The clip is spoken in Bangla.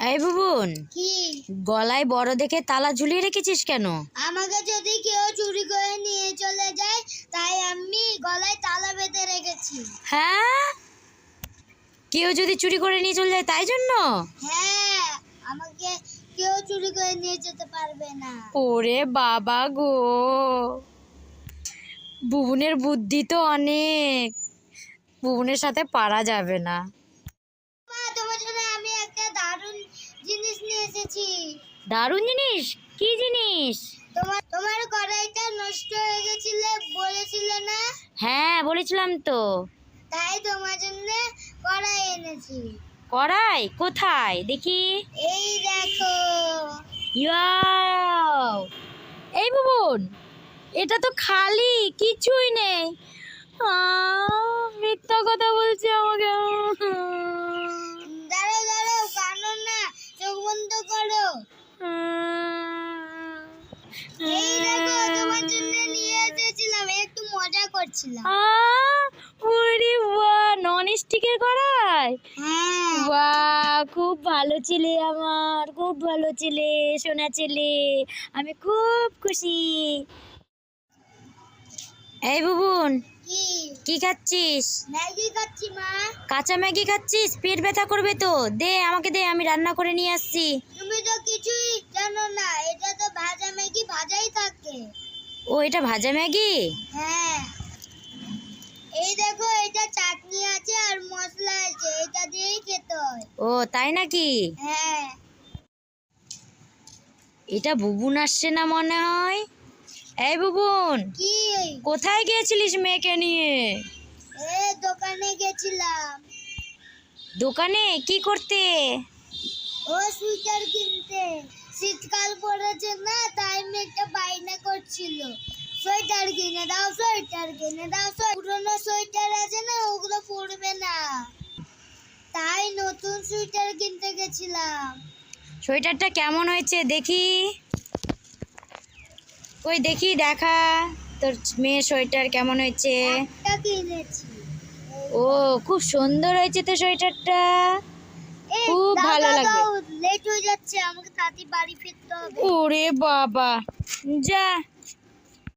এই বুবুন কি? গলায় বড় দেখে তালা ঝুলিয়ে রেখেছিস কেন? আমাকে যদি কেউ চুরি করে নিয়ে চলে যায় তাই আমি গলায় তালা বেঁধে রেখেছি। হ্যাঁ? কেউ যদি চুরি করে নিয়ে চলে যায় তাই জন্য? হ্যাঁ আমাকে কেউ চুরি করে নিয়ে যেতে পারবে না। ওরে বাবা গো। বুবুনের বুদ্ধি তো অনেক। বুবুনের সাথে পারা যাবে না। দারুণ জিনিস কি জিনিস? তোমার তোমার কড়াইটা নষ্ট হয়ে গেছিলে বলেছিলে না? হ্যাঁ বলেছিলাম তো। তাই তোমার জন্য কড়াই এনেছি। কড়াই? কোথায়? দেখি। এই দেখো। ইয়াও! এই বুবুন এটা তো খালি কিছুই নেই। আহ, এই দেখো তোমার জন্য নিয়ে এসেছিলাম একটু মজা করছিলাম। আহ, নন স্টিকের কড়াই? হ্যাঁ। খুব ভালো ছেলে আমার খুব ভালো ছেলে সোনা ছেলে আমি খুব খুশি। এই বুবুন কি? কি খাচ্ছিস? ম্যাগি খাচ্ছি মা। কাঁচা ম্যাগি খাচ্ছিস? পেট ব্যথা করবে তো। দে আমাকে দে আমি রান্না করে নিয়ে আসছি। তুমি তো কিছুই জানো না এটা তো ভাজা ম্যাগি ভাজাই থাকে ও এটা ভাজা ম্যাগি? হ্যাঁ। এই দেখো এটা চাটনি আছে আর মশলা আছে এটা দিয়েই খেতে হয়। ও তাই নাকি? হ্যাঁ। এটা বুবুন আসছে না মনে হয়? এই বুবুন কি? কোথায় গিয়েছিলিস মেয়েকে নিয়ে? এ দোকানে গেছিলাম। দোকানে? কি করতে? ও সুইটার কিনতে। শীতকাল পড়েছে না তাই মেয়েটা বাইনা করছিল সোয়েটার কিনে দাও সোয়েটার কিনে দাও পুরোনো সোয়েটার আছে না ওগুলো পরবে না। তাই নতুন সোয়েটার কিনতে গেছিলাম। সোয়েটারটা কেমন হয়েছে দেখি? ওই দেখি দেখা। তোর মেয়ে সোয়েটার কেমন হয়েছে? কিনেছি। ও খুব সুন্দর হয়েছে তো সোয়েটারটা। খুব ভালো লাগবে। লেট হয়ে যাচ্ছে আমাকে তাড়াতাড়ি বাড়ি ফিরতে হবে। ওরে বাবা। যা